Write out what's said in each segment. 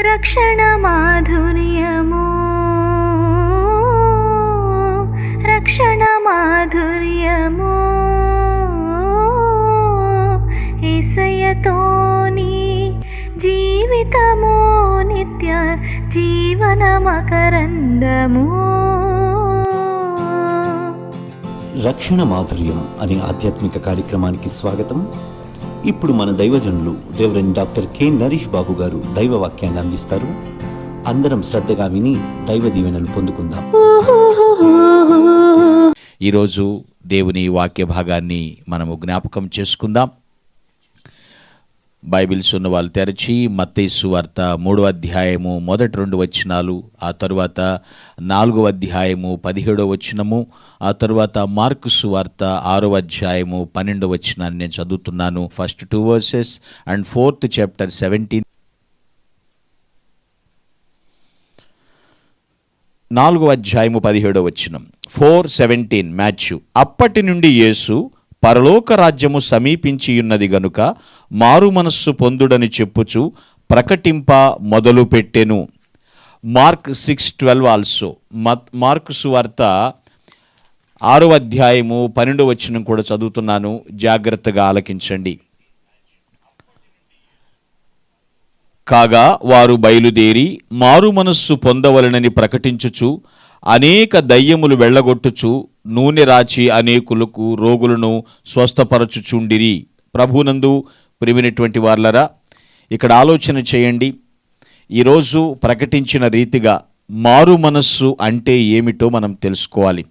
రక్షణ మాధుర్యము. రక్షణ మాధుర్యము. ఏసయ్యతోని జీవితము నిత్య జీవన మకరందము. రక్షణ మాధుర్యం అనే ఆధ్యాత్మిక కార్యక్రమానికి స్వాగతం. ఇప్పుడు మన దైవజనులు reverend doctor K Naresh Babu గారు దైవ వాక్యాన్ని అందిస్తారు. అందరం శ్రద్ధగా విని దైవ దీవెనలు పొందుకుందాం. ఈరోజు దేవుని వాక్య భాగాన్ని మనము జ్ఞాపకం చేసుకుందాం. బైబిల్స్ ఉన్న వాళ్ళు తెరచి మత్తేసు వార్త మూడో అధ్యాయము మొదటి రెండు వచనాలు ఆ తరువాత నాలుగో అధ్యాయము పదిహేడో వచనము ఆ తరువాత మార్కుసు వార్త ఆరో అధ్యాయము పన్నెండవ వచనాన్ని నేను చదువుతున్నాను. First two verses and fourth chapter seventeen నాలుగవ అధ్యాయము పదిహేడో వచనం. ఫోర్ సెవెంటీన్ మ్యాథ్యూ అప్పటి నుండి యేసు పరలోక రాజ్యము సమీపించియున్నది గనుక మారు మనస్సు పొందుడని చెప్పుచు ప్రకటింప మొదలుపెట్టెను మార్క్ సిక్స్ ట్వెల్వ్ ఆల్సో. మత్ సువార్త ఆరో అధ్యాయము పన్నెండు వచనం కూడా చదువుతున్నాను. జాగ్రత్తగా ఆలకించండి. కాగా వారు బయలుదేరి మారు మనస్సు పొందవలనని ప్రకటించుచు అనేక దయ్యములు వెళ్ళగొట్టుచు నూనె రాచి అనేకులకు రోగులను స్వస్థపరచుచుండిరి. ప్రభునందు ప్రిమినటువంటి వార్లరా ఇక్కడ ఆలోచన చేయండి. ఈరోజు ప్రకటించిన రీతిగా మారు మనస్సు అంటే ఏమిటో మనం తెలుసుకోవాలి.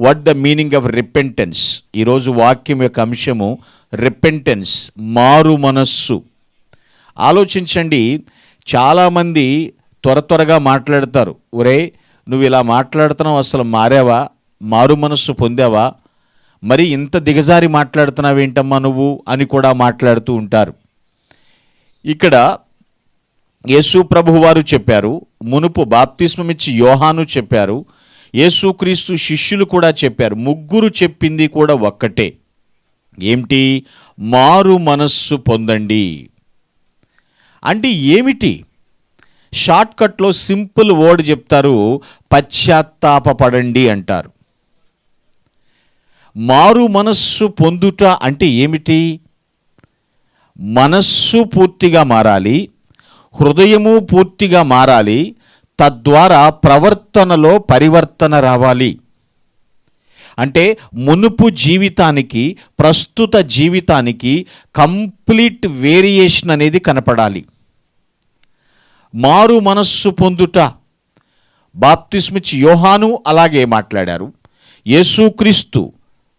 What the meaning of repentance ఈరోజు వాక్యం యొక్క అంశము రిపెంటెన్స్ మారు మనస్సు. ఆలోచించండి చాలామంది త్వర త్వరగా మాట్లాడతారు. ఒరే నువ్వు ఇలా మాట్లాడుతున్నావు అసలు మారావా? మారు మనస్సు పొందావా? మరి ఇంత దిగజారి మాట్లాడుతున్నావేంటమ్మా నువ్వు అని కూడా మాట్లాడుతూ ఉంటారు. ఇక్కడ యేసు ప్రభు వారు చెప్పారు మునుపు బాప్తిస్మమిచ్చి యోహాను చెప్పారు యేసుక్రీస్తు శిష్యులు కూడా చెప్పారు ముగ్గురు చెప్పింది కూడా ఒక్కటే. ఏమిటి? మారు మనస్సు పొందండి. అంటే ఏమిటి? షార్ట్కట్లో సింపుల్ వర్డ్ చెప్తారు పశ్చాత్తాపపడండి అంటారు. మారు మనస్సు పొందుట అంటే ఏమిటి? మనస్సు పూర్తిగా మారాలి హృదయము పూర్తిగా మారాలి తద్వారా ప్రవర్తనలో పరివర్తన రావాలి. అంటే మునుపు జీవితానికి ప్రస్తుత జీవితానికి కంప్లీట్ వేరియేషన్ అనేది కనపడాలి. మారు మనస్సు పొందుట. బాప్తిస్మిచ్ యోహాను అలాగే మాట్లాడారు. యేసుక్రీస్తు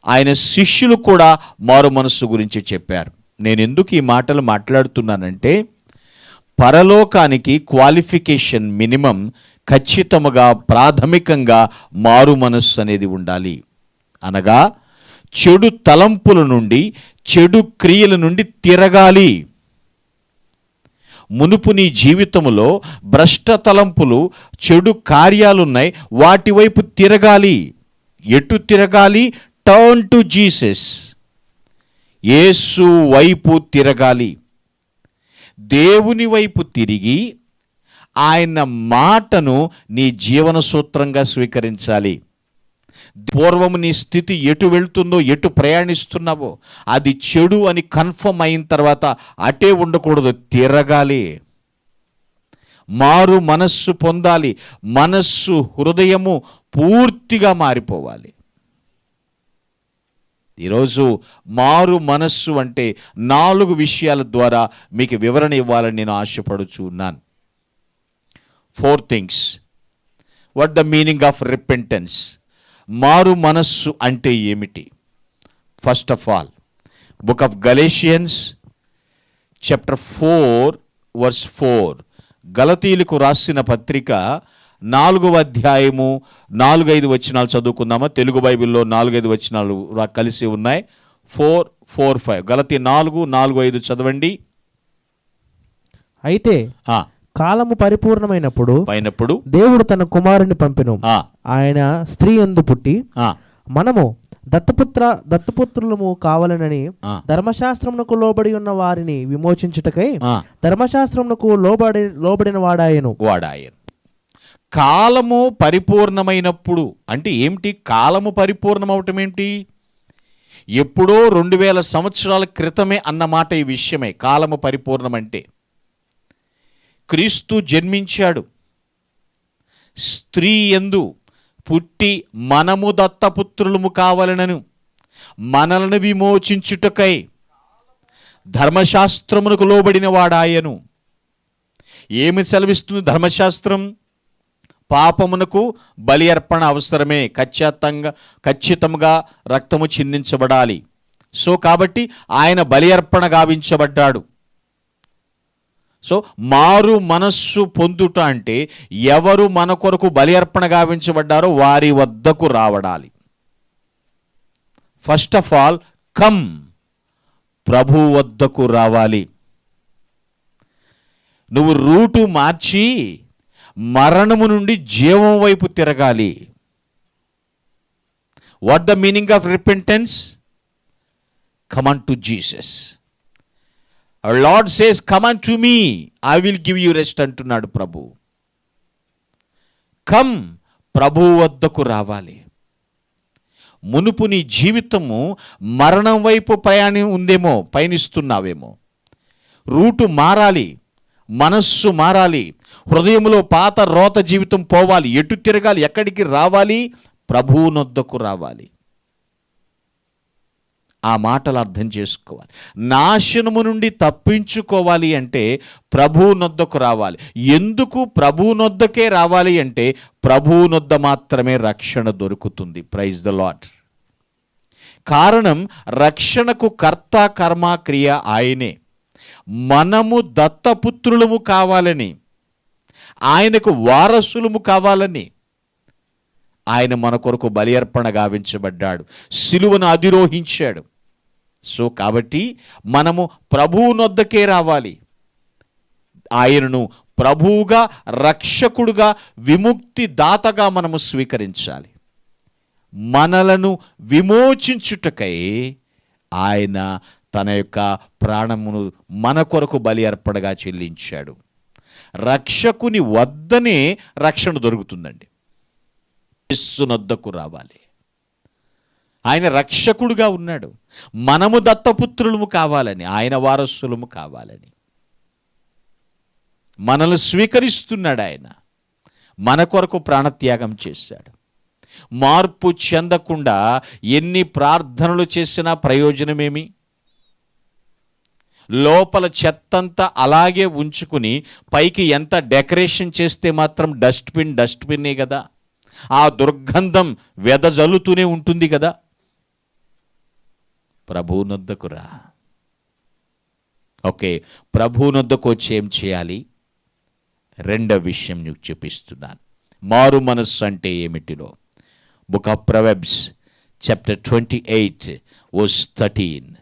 ఆయన శిష్యులు కూడా మారు మనస్సు గురించి చెప్పారు. నేను ఎందుకు ఈ మాటలు మాట్లాడుతున్నానంటే పరలోకానికి క్వాలిఫికేషన్ మినిమం ఖచ్చితముగా ప్రాథమికంగా మారు మనస్సు అనేది ఉండాలి. అనగా చెడు తలంపుల నుండి చెడు క్రియల నుండి తిరగాలి. మునుపు నీ జీవితంలో భ్రష్ట తలంపులు చెడు కార్యాలున్నాయి. వాటి వైపు తిరగాలి. ఎటు తిరగాలి? టర్న్ టు జీసస్ యేసు వైపు తిరగాలి. దేవుని వైపు తిరిగి ఆయన మాటను నీ జీవన సూత్రంగా స్వీకరించాలి. పూర్వము నీ స్థితి ఎటు వెళ్తుందో ఎటు ప్రయాణిస్తున్నావో అది చెడు అని కన్ఫర్మ్ అయిన తర్వాత అటే ఉండకూడదు తిరగాలి. మారు మనస్సు పొందాలి. మనస్సు హృదయము పూర్తిగా మారిపోవాలి. ఈరోజు మారు మనస్సు అంటే నాలుగు విషయాల ద్వారా మీకు వివరణ ఇవ్వాలని నేను ఆశపడుచున్నాను. Four things what the meaning of repentance మారు మనస్సు అంటే ఏమిటి? First of all book of Galatians chapter four verse four గలతీలకు రాసిన పత్రిక నాలుగవ అధ్యాయము నాలుగైదు వచనాలు చదువుకుందామా? తెలుగు బైబిల్లో నాలుగైదు వచనాలు కలిసి ఉన్నాయి. ఫోర్ ఫోర్ ఫైవ్ గలతీ నాలుగు నాలుగు ఐదు చదవండి. అయితే కాలము పరిపూర్ణమైనప్పుడు పైనప్పుడు దేవుడు తన కుమారుని పంపెను. ఆయన స్త్రీ ఎందు పుట్టి మనము దత్తపుత్ర దత్తపుత్రులము కావాలనని. ధర్మశాస్త్రమునకు లోబడి ఉన్న వారిని విమోచించుటకై. ధర్మశాస్త్రమునకు లోబడి లోబడిన వాడాయను. వాడాయను. కాలము పరిపూర్ణమైనప్పుడు అంటే ఏమిటి? కాలము పరిపూర్ణమవటం ఏమిటి ఎప్పుడో రెండు వేల సంవత్సరాల క్రితమే అన్నమాట ఈ విషయమే. కాలము పరిపూర్ణం అంటే క్రీస్తు జన్మించాడు. స్త్రీ ఎందు పుట్టి మనము దత్తపుత్రులము కావలనను. మనలను విమోచించుటకై ధర్మశాస్త్రమునకు లోబడిన వాడాయను ఏమి సెలవిస్తుంది ధర్మశాస్త్రం? పాపమునకు బలి అర్పణ అవసరమే. ఖచ్చితంగా ఖచ్చితంగా రక్తము చిందించబడాలి. సో కాబట్టి ఆయన బలి అర్పణ గావించబడ్డాడు. సో మారు మనస్సు పొందుట అంటే ఎవరు మన కొరకు బలి అర్పణ గావించబడ్డారో వారి వద్దకు రావడాలి. ఫస్ట్ ఆఫ్ ఆల్ కమ్ ప్రభు వద్దకు రావాలి. నువ్వు రూటు మార్చి మరణము నుండి జీవం వైపు తిరగాలి. What the meaning of repentance come on to Jesus Lord says come on to me I will give you rest అంటున్నాడు ప్రభు. కమ్ ప్రభు వద్దకు రావాలి. మునుపు నీ జీవితము మరణం వైపు ప్రయాణం ఉందేమో పయనిస్తున్నావేమో. రూటు మారాలి మనస్సు మారాలి హృదయంలో పాత రోత జీవితం పోవాలి ఎటు తిరగాలి ఎక్కడికి రావాలి ప్రభువునొద్దకు రావాలి. ఆ మాటలు అర్థం చేసుకోవాలి. నాశనము నుండి తప్పించుకోవాలి అంటే ప్రభువునొద్దకు రావాలి. ఎందుకు ప్రభువునొద్దకే రావాలి అంటే ప్రభువునొద్ద మాత్రమే రక్షణ దొరుకుతుంది. ప్రైజ్ ద లాట్ కారణం రక్షణకు కర్త కర్మ క్రియ ఆయనే. మనము దత్తపుత్రులము కావాలని ఆయనకు వారసులము కావాలని ఆయన మన కొరకు బలి అర్పణ గావించబడ్డాడు. సిలువను అధిరోహించాడు. సో కాబట్టి మనము ప్రభువునొద్దకే రావాలి. ఆయనను ప్రభువుగా రక్షకుడుగా విముక్తి దాతగా మనము స్వీకరించాలి. మనలను విమోచించుటకై ఆయన తన యొక్క ప్రాణమును మన కొరకు బలి అర్పణగా చెల్లించాడు. రక్షకుని వద్దనే రక్షణ దొరుకుతుందండి. యేసునొద్దకు రావాలి. ఆయన రక్షకుడుగా ఉన్నాడు. మనము దత్తపుత్రులము కావాలని ఆయన వారసులము కావాలని. మనల్ని స్వీకరిస్తున్నాడు ఆయన. మన కొరకు ప్రాణత్యాగం చేశాడు. మార్పు చెందకుండా ఎన్ని ప్రార్థనలు చేసినా ప్రయోజనమేమి? లోపల చెత్తంతా అలాగే ఉంచుకుని పైకి ఎంత డెకరేషన్ చేస్తే మాత్రం డస్ట్బిన్ డస్ట్బిన్నే కదా. ఆ దుర్గంధం వెదజల్లుతూనే ఉంటుంది కదా. ప్రభువునొద్దకురా ఓకే ప్రభువునొద్దకు వచ్చి ఏం చేయాలి? రెండవ విషయం నీకు చూపిస్తున్నాను. మారు మనస్సు అంటే ఏమిటిలో? Book of Proverbs chapter twenty eight verse thirteen.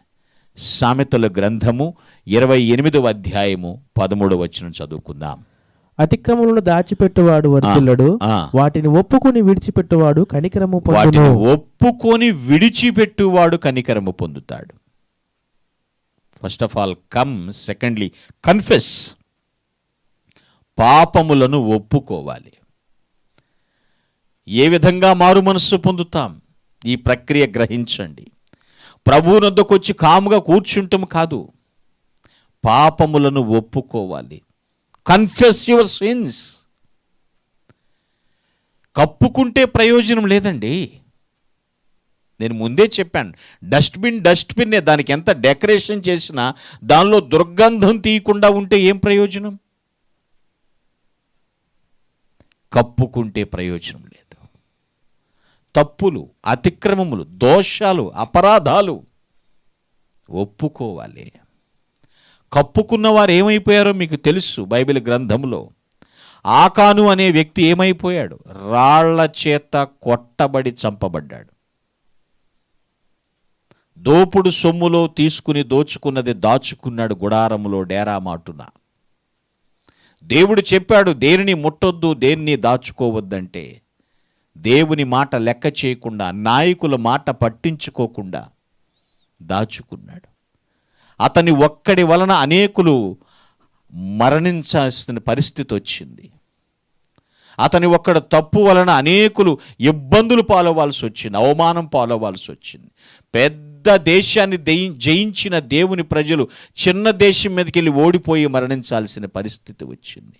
సామెతల గ్రంథము ఇరవై ఎనిమిదవ అధ్యాయము పదమూడవ వచ్చిన చదువుకుందాం. అతిక్రమములను దాచిపెట్టువాడు వర్తిల్లడు. వాటిని ఒప్పుకొని విడిచిపెట్టువాడు కనికరము వాటిని ఒప్పుకొని విడిచిపెట్టువాడు కనికరము పొందుతాడు. First of all come secondly confess పాపములను ఒప్పుకోవాలి. ఏ విధంగా మారు మనస్సు పొందుతాం? ఈ ప్రక్రియ గ్రహించండి. ప్రభువునొద్దకు వచ్చి కాముగా కూర్చుంటాం కాదు. పాపములను ఒప్పుకోవాలి. కన్ఫెస్ యువర్ సిన్స్ కప్పుకుంటే ప్రయోజనం లేదండి. నేను ముందే చెప్పాను. డస్ట్బిన్ డస్ట్బిన్నే దానికి ఎంత డెకరేషన్ చేసినా దానిలో దుర్గంధం తీయకుండా ఉంటే ఏం ప్రయోజనం? కప్పుకుంటే ప్రయోజనం లేదు. తప్పులు అతిక్రమములు దోషాలు అపరాధాలు ఒప్పుకోవాలి. కప్పుకున్న వారు ఏమైపోయారో మీకు తెలుసు బైబిల్ గ్రంథంలో. ఆకాను అనే వ్యక్తి ఏమైపోయాడు? రాళ్ళ చేత కొట్టబడి చంపబడ్డాడు. దోపుడు సొమ్ములో తీసుకుని దోచుకున్నది దాచుకున్నాడు గుడారములో డేరా మాటున దేవుడు చెప్పాడు దేనిని ముట్టొద్దు దేన్ని దాచుకోవద్దంటే దేవుని మాట లెక్క చేయకుండా నాయకుల మాట పట్టించుకోకుండా దాచుకున్నాడు. అతని ఒక్కడి వలన అనేకులు మరణించాల్సిన పరిస్థితి వచ్చింది. అతని ఒక్కడ తప్పు వలన అనేకులు ఇబ్బందులు పాలవాల్సి వచ్చింది అవమానం పాలవాల్సి వచ్చింది. పెద్ద దేశాన్ని జయించిన దేవుని ప్రజలు చిన్న దేశం మీదకి వెళ్ళి ఓడిపోయి మరణించాల్సిన పరిస్థితి వచ్చింది.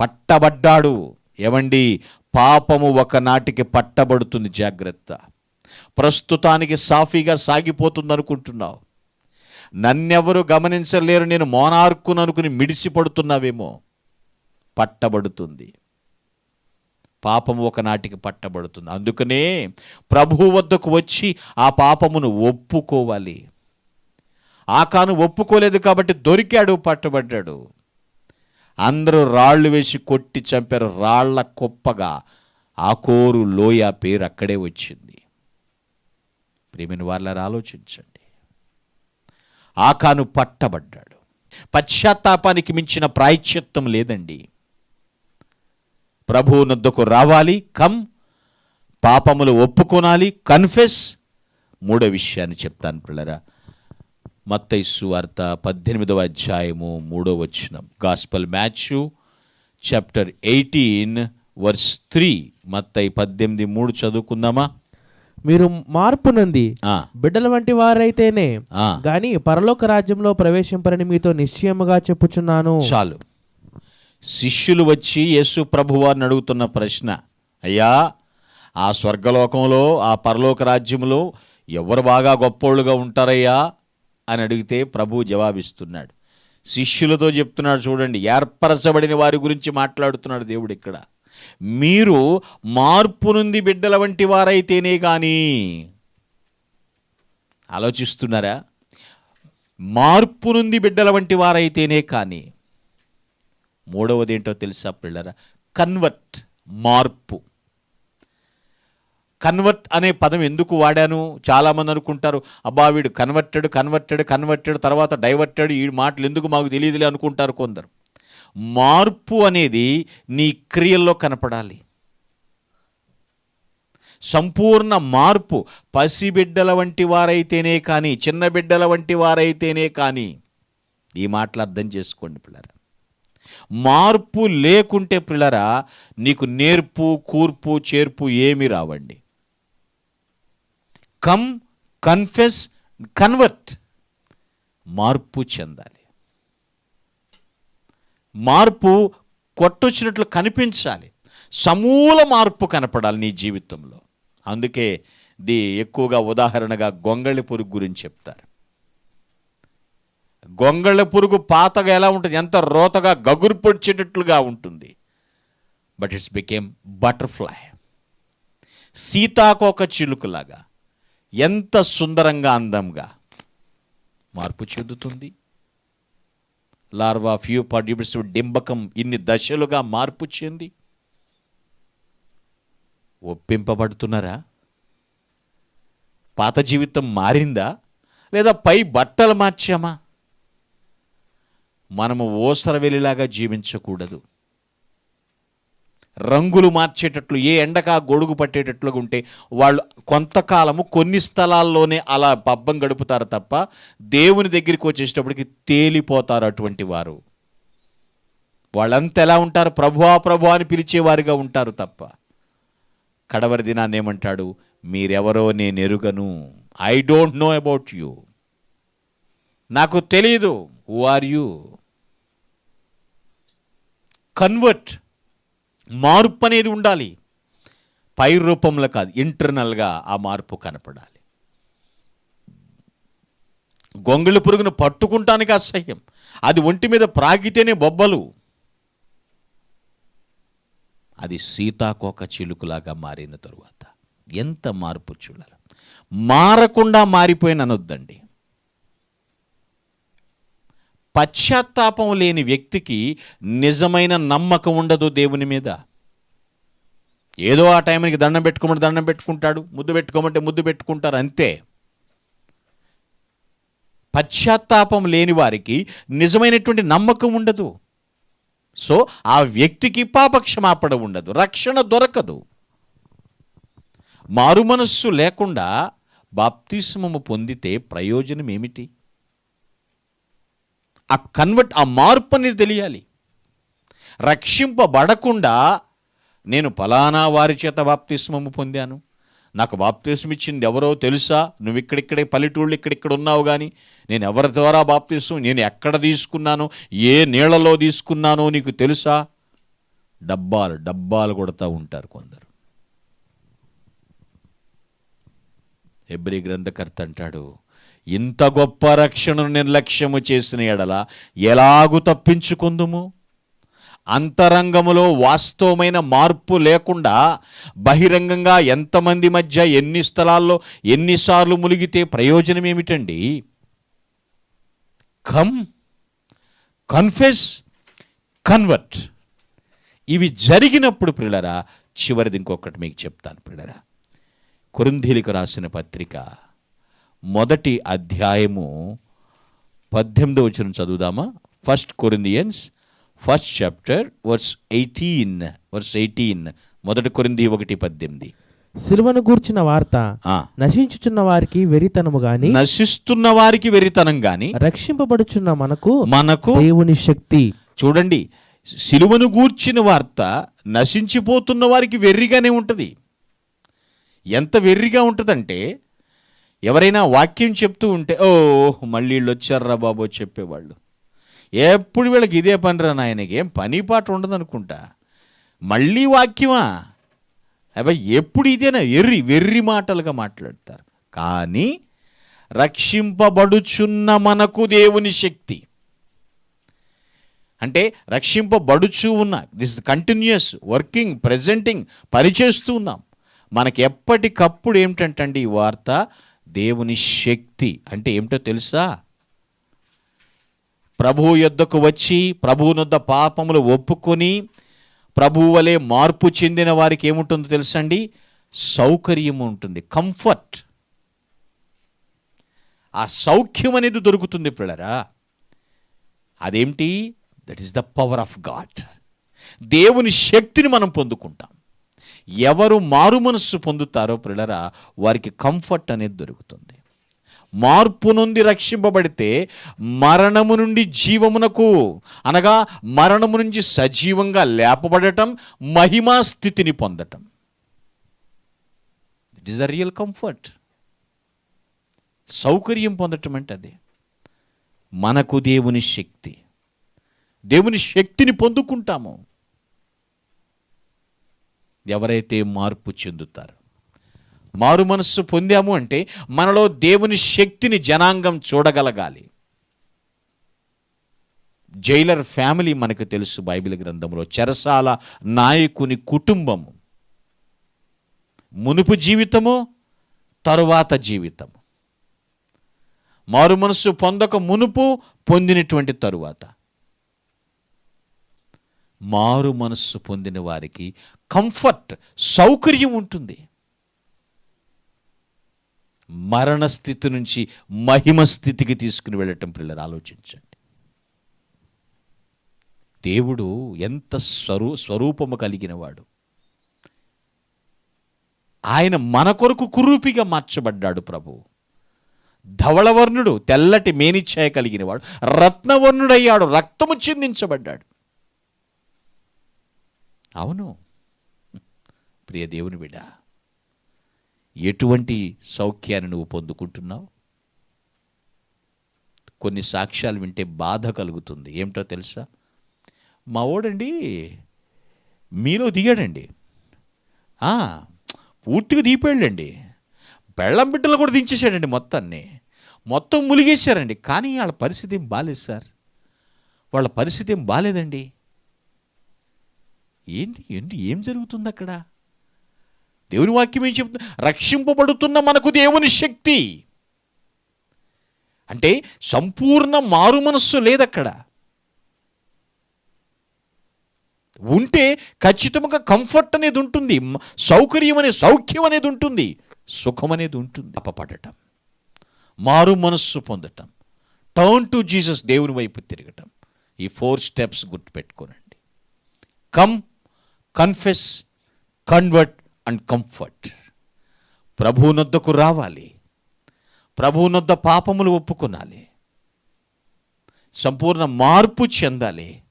పట్టబడ్డాడు. ఏమండి? పాపము ఒకనాటికి పట్టబడుతుంది జాగ్రత్త. ప్రస్తుతానికి సాఫీగా సాగిపోతుందనుకుంటున్నావు. నన్నెవరు గమనించలేరు నేను మోనార్కును అనుకుని మిడిసి పడుతున్నావేమో పట్టబడుతుంది. పాపము ఒకనాటికి పట్టబడుతుంది. అందుకనే ప్రభు వద్దకు వచ్చి ఆ పాపమును ఒప్పుకోవాలి. ఆకాను ఒప్పుకోలేదు కాబట్టి దొరికాడు పట్టబడ్డాడు. అందరూ రాళ్ళు వేసి కొట్టి చంపారు. రాళ్ళ కుప్పగా ఆకోరు లోయ పేరు అక్కడే వచ్చింది. ప్రేమిని వాళ్ళని ఆలోచించండి. ఆకాను పట్టబడ్డాడు. పశ్చాత్తాపానికి మించిన ప్రాయశ్చిత్తం లేదండి. ప్రభువు నొద్దకు రావాలి కమ్ పాపములు ఒప్పుకొనాలి కన్ఫెస్. మూడో విషయాన్ని చెప్తాను పిల్లరా. మత్తైసు వార్త పద్దెనిమిదవ అధ్యాయము మూడో వచనం. Gospel Matthew chapter eighteen verse three. మత్తయి పద్దెనిమిది మూడు చదువుకుందామా? మీరు మార్పు నంది ఆ, బిడ్డల వంటి వారైతేనే. గాని పరలోక రాజ్యంలో ప్రవేశింపరని మీతో నిశ్చయముగా చెప్పుచున్నాను. చాలు. శిష్యులు వచ్చి యేసు ప్రభువారిని అడుగుతున్న ప్రశ్న. అయ్యా ఆ స్వర్గలోకంలో ఆ పరలోక రాజ్యంలో ఎవరు బాగా గొప్పోళ్ళుగా ఉంటారయ్యా? అని అడిగితే ప్రభు జవాబిస్తున్నాడు. శిష్యులతో చెప్తున్నాడు చూడండి ఏర్పరచబడిన వారి గురించి మాట్లాడుతున్నాడు దేవుడు ఇక్కడ. మీరు మార్పు నుండి బిడ్డల వంటి వారైతేనే కానీ. ఆలోచిస్తున్నారా? మార్పు నుండి బిడ్డల వంటి వారైతేనే కానీ. మూడవది ఏంటో తెలుసా పిల్లరా? కన్వర్ట్ మార్పు. కన్వర్ట్ అనే పదం ఎందుకు వాడాను? చాలామంది అనుకుంటారు అబ్బా వీడు కన్వర్టెడ్ కన్వర్టెడ్ కన్వర్టెడ్ తర్వాత డైవర్టెడ్ ఈ మాటలు ఎందుకు మాకు తెలియదులే అనుకుంటారు కొందరు. మార్పు అనేది నీ క్రియల్లో కనపడాలి. సంపూర్ణ మార్పు పసిబిడ్డల వంటి వారైతేనే కానీ చిన్న బిడ్డల వంటి వారైతేనే కానీ ఈ మాటలు అర్థం చేసుకోండి పిల్లరా. మార్పు లేకుంటే పిల్లరా నీకు నేర్పు కూర్పు చేర్పు ఏమి రావండి. కమ్ కన్ఫెస్ కన్వర్ట్ మార్పు చెందాలి. మార్పు కొట్టొచ్చినట్లు కనిపించాలి. సమూల మార్పు కనపడాలి నీ జీవితంలో. అందుకే ది ఎక్కువగా ఉదాహరణగా గొంగళి పురుగు గురించి చెప్తారు. గొంగళి పురుగు పాతగా ఎలా ఉంటుంది? ఎంత రోతగా గగురు పొడిచేటట్లుగా ఉంటుంది. బట్ ఇట్స్ బికేమ్ బటర్ఫ్లై సీతాకోక చిలుకలాగా ఎంత సుందరంగా అందంగా మార్పు చెందుతుంది? లార్వా ఫ్యూ పాడ్యూబిట్స్ డింబకం ఇన్ని దశలుగా మార్పు చెంది. ఒప్పింపబడుతున్నారా? పాత జీవితం మారిందా? లేదా పై బట్టలు మార్చామా? మనము ఓసర వెలిలాగా జీవించకూడదు. రంగులు మార్చేటట్లు ఏ ఎండక గొడుగు పట్టేటట్లుగా ఉంటే వాళ్ళు కొంతకాలము కొన్ని స్థలాల్లోనే అలా పబ్బం గడుపుతారు తప్ప దేవుని దగ్గరికి వచ్చేటప్పటికి తేలిపోతారు అటువంటి వారు. వాళ్ళంతా ఎలా ఉంటారు? ప్రభువా ప్రభు అని పిలిచేవారుగా ఉంటారు తప్ప. కడవరి దినాన్ని ఏమంటాడు? మీరెవరో నేను ఎరుగను. I don't know about you నాకు తెలియదు హూ ఆర్ యూ కన్వర్ట్ మార్పు అనేది ఉండాలి. పై రూపంలో కాదు ఇంటర్నల్గా ఆ మార్పు కనపడాలి. గొంగళి పురుగును పట్టుకుంటానికి అసహ్యం. అది ఒంటి మీద ప్రాగితేనే బొబ్బలు. అది సీతాకోక చిలుకులాగా మారిన తరువాత. ఎంత మార్పు చూడాలి. మారకుండా మారిపోయిన అనొద్దండి పశ్చాత్తాపం లేని వ్యక్తికి నిజమైన నమ్మకం ఉండదు దేవుని మీద. ఏదో ఆ టైంకి దండం పెట్టుకోమంటే దండం పెట్టుకుంటాడు ముద్దు పెట్టుకోమంటే ముద్దు పెట్టుకుంటారు అంతే. పశ్చాత్తాపం లేని వారికి నిజమైనటువంటి నమ్మకం ఉండదు. సో ఆ వ్యక్తికి పాపక్షమాపణ ఉండదు రక్షణ దొరకదు. మారు మనస్సు లేకుండా బాప్తిస్మము పొందితే ప్రయోజనం ఏమిటి ఆ కన్వర్ట్ ఆ మార్పు అనేది తెలియాలి. రక్షింపబడకుండా నేను ఫలానా వారి చేత బాప్తిస్మము పొందాను. నాకు బాప్తిస్మ ఇచ్చింది ఎవరో తెలుసా? నువ్వు ఇక్కడిక్కడే పల్లెటూళ్ళు ఇక్కడిక్కడ ఉన్నావు కానీ నేను ఎవరి ద్వారా బాప్తిస్మం నేను ఎక్కడ తీసుకున్నాను ఏ నీళ్ళలో తీసుకున్నానో నీకు తెలుసా? డబ్బాలు డబ్బాలు కొడతా ఉంటారు కొందరు. ఎబ్రి గ్రంథకర్త అంటాడు ఇంత గొప్ప రక్షణను నిర్లక్ష్యము చేసిన ఎడల ఎలాగు తప్పించుకుందుము? అంతరంగములో వాస్తవమైన మార్పు లేకుండా బహిరంగంగా ఎంతమంది మధ్య ఎన్ని స్థలాల్లో ఎన్నిసార్లు మునిగితే ప్రయోజనం ఏమిటండి? Come confess convert. ఇవి జరిగినప్పుడు పిల్లరా చివరిది ఇంకొకటి మీకు చెప్తాను పిల్లరా. కొరింథీలకు రాసిన పత్రిక మొదటి అధ్యాయము పద్దెనిమిదో వచనం చదువుదామా? First Corinthians first chapter verse eighteen verse eighteen మొదటి కొరింది ఒకటి పద్దెనిమిది. సిలువను గూర్చిన వార్త నశించుచున్న వారికి వెరితనము గాని నశిస్తున్న వారికి వెరితనం గాని రక్షింపబడుచున్న మనకు మనకు దేవుని శక్తి. చూడండి సిలువను గూర్చిన వార్త నశించిపోతున్న వారికి వెర్రిగానే ఉంటుంది. ఎంత వెర్రిగా ఉంటుందంటే ఎవరైనా వాక్యం చెప్తూ ఉంటే ఓ మళ్ళీ వీళ్ళు వచ్చారా బాబో చెప్పేవాళ్ళు. ఎప్పుడు వీళ్ళకి ఇదే పనిరా నాయనకి ఏం పని పాట ఉండదు అనుకుంటా మళ్ళీ వాక్యమా? అబ్బాయి ఎప్పుడు ఇదేనా? ఎర్రి వెర్రి మాటలుగా మాట్లాడతారు. కానీ రక్షింపబడుచున్న మనకు దేవుని శక్తి. అంటే రక్షింపబడుచు ఉన్న దిస్ కంటిన్యూస్ వర్కింగ్ ప్రజెంటింగ్ పనిచేస్తూ ఉన్నాం. మనకి ఎప్పటికప్పుడు ఏమిటంటే ఈ వార్త? దేవుని శక్తి అంటే ఏమిటో తెలుసా? ప్రభువు యొద్దకు వచ్చి ప్రభువునొద్ద పాపములు ఒప్పుకొని ప్రభువు వలె మార్పు చెందిన వారికి ఏముంటుందో తెలుసండి? సౌకర్యం ఉంటుంది కంఫర్ట్. ఆ సౌఖ్యం అనేది దొరుకుతుంది పిల్లరా. అదేమిటి? That is the power of God. దేవుని శక్తిని మనం పొందుకుంటాం. ఎవరు మారు మనస్సు పొందుతారో పిల్లరా వారికి కంఫర్ట్ అనేది దొరుకుతుంది. మార్పు నుండి రక్షింపబడితే మరణము నుండి జీవమునకు అనగా మరణము నుంచి సజీవంగా లేపబడటం మహిమా స్థితిని పొందటం. It is a real comfort సౌకర్యం పొందటం అంటే అదే. మనకు దేవుని శక్తి. దేవుని శక్తిని పొందుకుంటాము. ఎవరైతే మార్పు చెందుతారు. మారు మనస్సు పొందాము అంటే మనలో దేవుని శక్తిని జనాంగం చూడగలగాలి. జైలర్ ఫ్యామిలీ మనకు తెలుసు బైబిల్ గ్రంథంలో. చెరసాల నాయకుని కుటుంబము. మునుపు జీవితము తరువాత జీవితము. మారు మనస్సు పొందక మునుపు పొందినటువంటి తరువాత. మారు మనస్సు పొందిన వారికి కంఫర్ట్ సౌకర్యం ఉంటుంది. మరణ స్థితి నుంచి మహిమ స్థితికి తీసుకుని వెళ్ళటం పిల్లలు ఆలోచించండి. దేవుడు ఎంత స్వరూ స్వరూపము కలిగినవాడు ఆయన మన కొరకు కురూపిగా మార్చబడ్డాడు ప్రభు. ధవళవర్ణుడు తెల్లటి మేనిచ్ఛాయ కలిగినవాడు రత్నవర్ణుడయ్యాడు రక్తము చిందించబడ్డాడు. అవును. ప్రియ దేవుని బిడ్డ ఎటువంటి సౌఖ్యాన్ని నువ్వు పొందుకుంటున్నావు? కొన్ని సాక్ష్యాలు వింటే బాధ కలుగుతుంది. ఏమిటో తెలుసా? మా ఓడండి మీలో దిగాడండి. పూర్తిగా దీపాళ్ళండి బెళ్ళం బిడ్డలు కూడా దించేశాడండి మొత్తాన్ని. మొత్తం ములిగేశారండి. కానీ వాళ్ళ పరిస్థితి ఏం బాలేదు సార్. వాళ్ళ పరిస్థితి ఏం బాలేదండి. ఏంటి ఏంటి ఏం జరుగుతుంది అక్కడ దేవుని వాక్యం ఏం చెప్తుంది రక్షింపబడుతున్న మనకు దేవుని శక్తి. అంటే సంపూర్ణ మారు మనస్సు లేదక్కడ. ఉంటే ఖచ్చితంగా కంఫర్ట్ అనేది ఉంటుంది సౌకర్యం అనే సౌఖ్యం అనేది ఉంటుంది సుఖం అనేది ఉంటుంది. అపపడటం మారు మనస్సు పొందటం టర్న్ టు జీసస్ దేవుని వైపు తిరగటం ఈ four steps గుర్తుపెట్టుకోనండి. Come confess convert and comfort ప్రభువునొద్దకు రావాలి. ప్రభువునొద్ద పాపములు ఒప్పుకొనాలి. సంపూర్ణ మార్పు చెందాలి.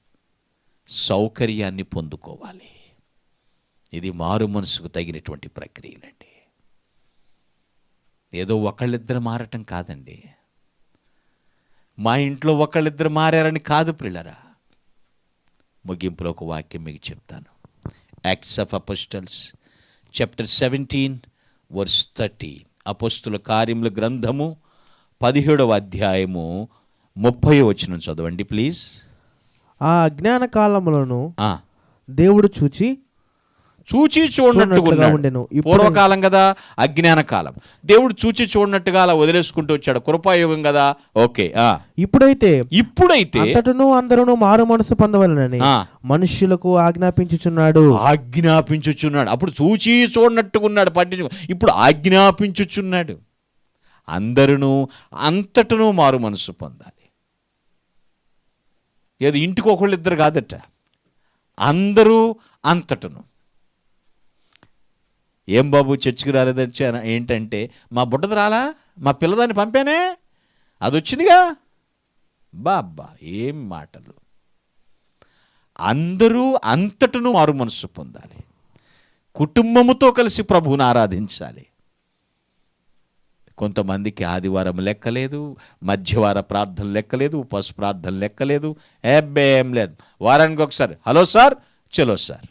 సౌకర్యాన్ని పొందుకోవాలి. ఇది మారు మనసుకు తగినటువంటి ప్రక్రియలండి ఏదో ఒకళ్ళిద్దరు మారటం కాదండి. మా ఇంట్లో ఒకళ్ళిద్దరు మారారని కాదు పిల్లరా ముగింపులో ఒక వాక్యం మీకు చెప్తాను. Acts of Apostles chapter seventeen verse thirty అపోస్తుల కార్యముల గ్రంథము పదిహేడవ అధ్యాయము ముప్పై వచ్చిన చదవండి ప్లీజ్ ఆ అజ్ఞాన కాలములను దేవుడు చూచి చూచి చూడనట్టుగా ఉండెను. ఇప్పుడు- పూర్వకాలం కదా అజ్ఞాన కాలం దేవుడు చూచి చూడనట్టుగా అలా వదిలేసుకుంటూ వచ్చాడు. కృపాయుగం కదా ఓకే ఆ. ఇప్పుడైతే ఇప్పుడైతే అంతటను అందరూ మారు మనసు పొందవలనని ఆ. మనుష్యులకు ఆజ్ఞాపించుచున్నాడు. ఆజ్ఞాపించుచున్నాడు. అప్పుడు చూచి చూడనట్టుగా ఉన్నాడు. పట్టించు ఇప్పుడు ఆజ్ఞాపించుచున్నాడు. అందరును అంతటను మారు మనసు పొందాలి. ఏదో ఇంటికి ఒకళ్ళు ఇద్దరు కాదట. అందరూ అంతటను. ఏం బాబు చర్చికి రాలేదచ్చా ఏంటంటే మా బుడ్డది రాలా? మా పిల్లదాన్ని పంపానే? అది వచ్చిందిగా? బాబ్బా ఏం మాటలు. అందరూ అంతటను మారు మనసు పొందాలి. కుటుంబముతో కలిసి ప్రభువుని ఆరాధించాలి. కొంతమందికి ఆదివారం లెక్కలేదు మధ్యవార ప్రార్థన లెక్కలేదు ఉపవాస ప్రార్థన లెక్కలేదు ఏబ్బే ఏం లేదు. వారానికి ఒకసారి హలో సార్ చలో సార్.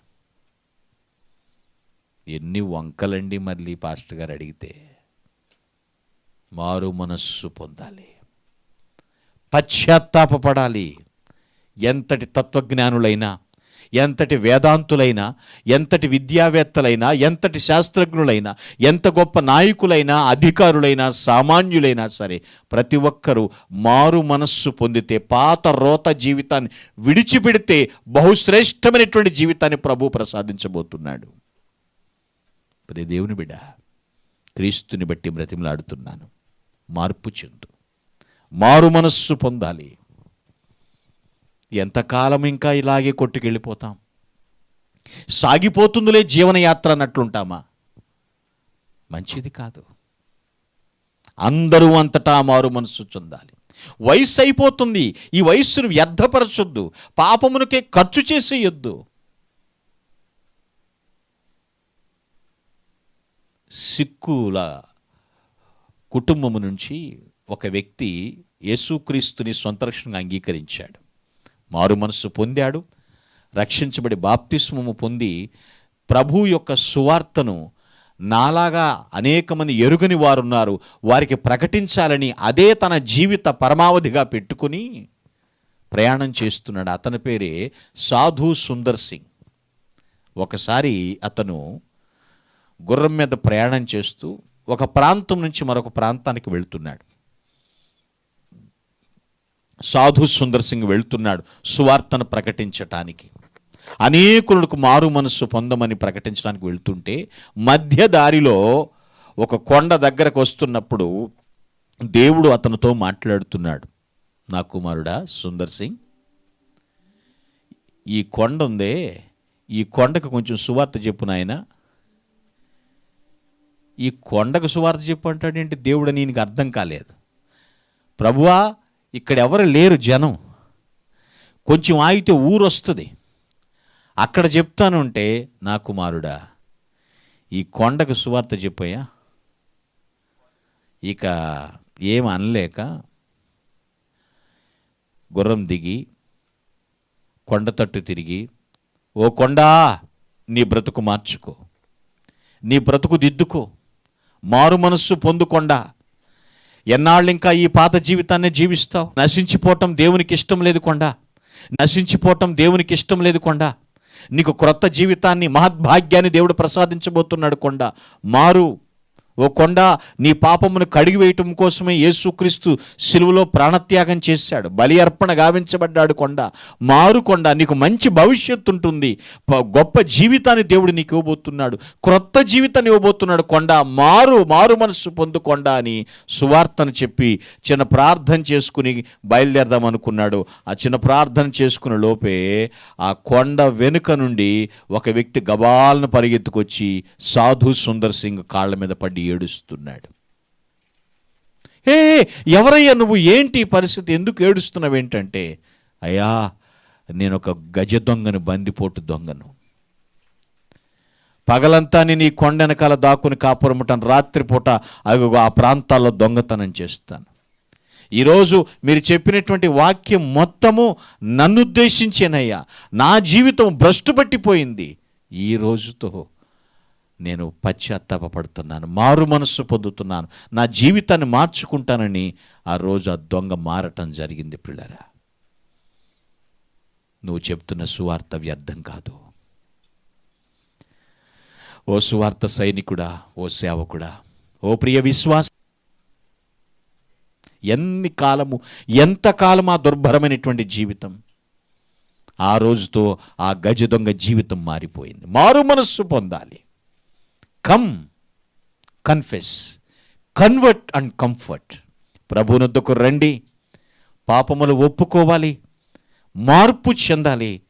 ఎన్ని వంకలండి మళ్ళీ పాస్టర్ గారు అడిగితే మారు మనస్సు పొందాలి పశ్చాత్తాపపడాలి. ఎంతటి తత్వజ్ఞానులైనా ఎంతటి వేదాంతులైనా ఎంతటి విద్యావేత్తలైనా ఎంతటి శాస్త్రజ్ఞులైనా ఎంత గొప్ప నాయకులైనా అధికారులైనా సామాన్యులైనా సరే ప్రతి ఒక్కరూ మారు మనస్సు పొందితే పాత రోత జీవితాన్ని విడిచిపెడితే బహుశ్రేష్టమైనటువంటి జీవితాన్ని ప్రభు ప్రసాదించబోతున్నాడు. ప్రే దేవుని బిడ్డ క్రీస్తుని బట్టి బ్రతిమలాడుతున్నాను. మార్పు చెందు. మారు మనస్సు పొందాలి. ఎంతకాలం ఇంకా ఇలాగే కొట్టుకెళ్ళిపోతాం? సాగిపోతుందిలే జీవనయాత్ర అన్నట్లుంటామా? మంచిది కాదు. అందరూ అంతటా మారు మనస్సు చెందాలి. వయస్సు అయిపోతుంది ఈ వయస్సును వ్యర్థపరచొద్దు. పాపమునకే ఖర్చు చేసేయొద్దు. సిక్కుల కుటుంబము నుంచి ఒక వ్యక్తి యేసుక్రీస్తుని సొంత రక్షణగా అంగీకరించాడు. మారు మనస్సు పొందాడు. రక్షించబడి బాప్తిస్మము పొంది ప్రభు యొక్క సువార్తను నాలాగా అనేక మంది ఎరుగని వారున్నారు. వారికి ప్రకటించాలని అదే తన జీవిత పరమావధిగా పెట్టుకుని ప్రయాణం చేస్తున్నాడు. అతని పేరే సాధు సుందర్ సింగ్. ఒకసారి అతను గుర్రం మీద ప్రయాణం చేస్తూ ఒక ప్రాంతం నుంచి మరొక ప్రాంతానికి వెళ్తున్నాడు. సాధు సుందర్ సింగ్ వెళ్తున్నాడు సువార్తను ప్రకటించటానికి. అనేకులకు మారు మనస్సు పొందమని ప్రకటించడానికి వెళ్తుంటే మధ్య దారిలో ఒక కొండ దగ్గరకు వస్తున్నప్పుడు దేవుడు అతనితో మాట్లాడుతున్నాడు. నా కుమారుడా సుందర్ సింగ్ ఈ కొండ ఉందే ఈ కొండకు కొంచెం సువార్త చెప్పు నాయనా. ఈ కొండకు సువార్త చెప్పు అంటాడేంటి దేవుడు నీకు అర్థం కాలేదు. ప్రభువా ఇక్కడ ఎవరు లేరు జనం. కొంచెం ఆగితే ఊరు వస్తుంది. అక్కడ చెప్తానుంటే నా కుమారుడా ఈ కొండకు సువార్త చెప్పాయా ఇక ఏం అనలేక గుర్రం దిగి కొండ తట్టు తిరిగి ఓ కొండా నీ బ్రతుకు మార్చుకో. నీ బ్రతుకు దిద్దుకో. మారు మనస్సు పొందుకొండా. ఎన్నాళ్ళు ఇంకా ఈ పాత జీవితాన్ని జీవిస్తావు? నశించిపోవటం దేవునికి ఇష్టం లేదు కొండా. నశించిపోవటం దేవునికి ఇష్టం లేదు కొండా. నీకు క్రొత్త జీవితాన్ని మహద్భాగ్యాన్ని దేవుడు ప్రసాదించబోతున్నాడు కొండ. మారు ఓ కొండ నీ పాపమును కడిగి వేయటం కోసమే యేసుక్రీస్తు సిలువలో ప్రాణత్యాగం చేశాడు. బలి అర్పణ గావించబడ్డాడు కొండ. మారు కొండ నీకు మంచి భవిష్యత్తు ఉంటుంది. గొప్ప జీవితాన్ని దేవుడు నీకు ఇవ్వబోతున్నాడు. క్రొత్త జీవితాన్ని ఇవ్వబోతున్నాడు కొండ. మారు మారు మనస్సు పొందు కొండ అని సువార్తను చెప్పి చిన్న ప్రార్థన చేసుకుని బయలుదేరదాం అనుకున్నాడు. ఆ చిన్న ప్రార్థన చేసుకున్న లోపే ఆ కొండ వెనుక నుండి ఒక వ్యక్తి గబాలను పరిగెత్తుకొచ్చి సాధు సుందర్ సింగ్ కాళ్ళ మీద పడి ఏడుస్తున్నాడు. ఏ ఎవరయ్యా నువ్వు? ఏంటి పరిస్థితి? ఎందుకు ఏడుస్తున్నావు ఏంటంటే అయ్యా నేను ఒక గజ దొంగను బందిపోటు దొంగను. పగలంతా నేను ఈ కొండ వెనకాల దాక్కుని కాపురముటాను రాత్రిపూట అగో ఆ ప్రాంతాల్లో దొంగతనం చేస్తాను. ఈరోజు మీరు చెప్పినటువంటి వాక్యం మొత్తము నన్ను ఉద్దేశించేనయ్యా. నా జీవితం భ్రష్టు పట్టిపోయింది ఈ రోజుతో. నేను పశ్చాత్తాపడుతున్నాను మారు మనస్సు పొందుతున్నాను నా జీవితాన్ని మార్చుకుంటానని ఆ రోజు ఆ దొంగ మారటం జరిగింది పిల్లరా. నువ్వు చెప్తున్న సువార్త వ్యర్థం కాదు. ఓ సువార్త సైనికుడా ఓ సేవకుడా ఓ ప్రియ విశ్వాస ఎన్ని కాలము ఎంత కాలం ఆ దుర్భరమైనటువంటి జీవితం? ఆ రోజుతో ఆ గజ దొంగ జీవితం మారిపోయింది. మారు మనస్సు పొందాలి. Come confess convert and comfort ప్రభునొద్దకు రండి. పాపములు ఒప్పుకోవాలి. మార్పు చెందాలి.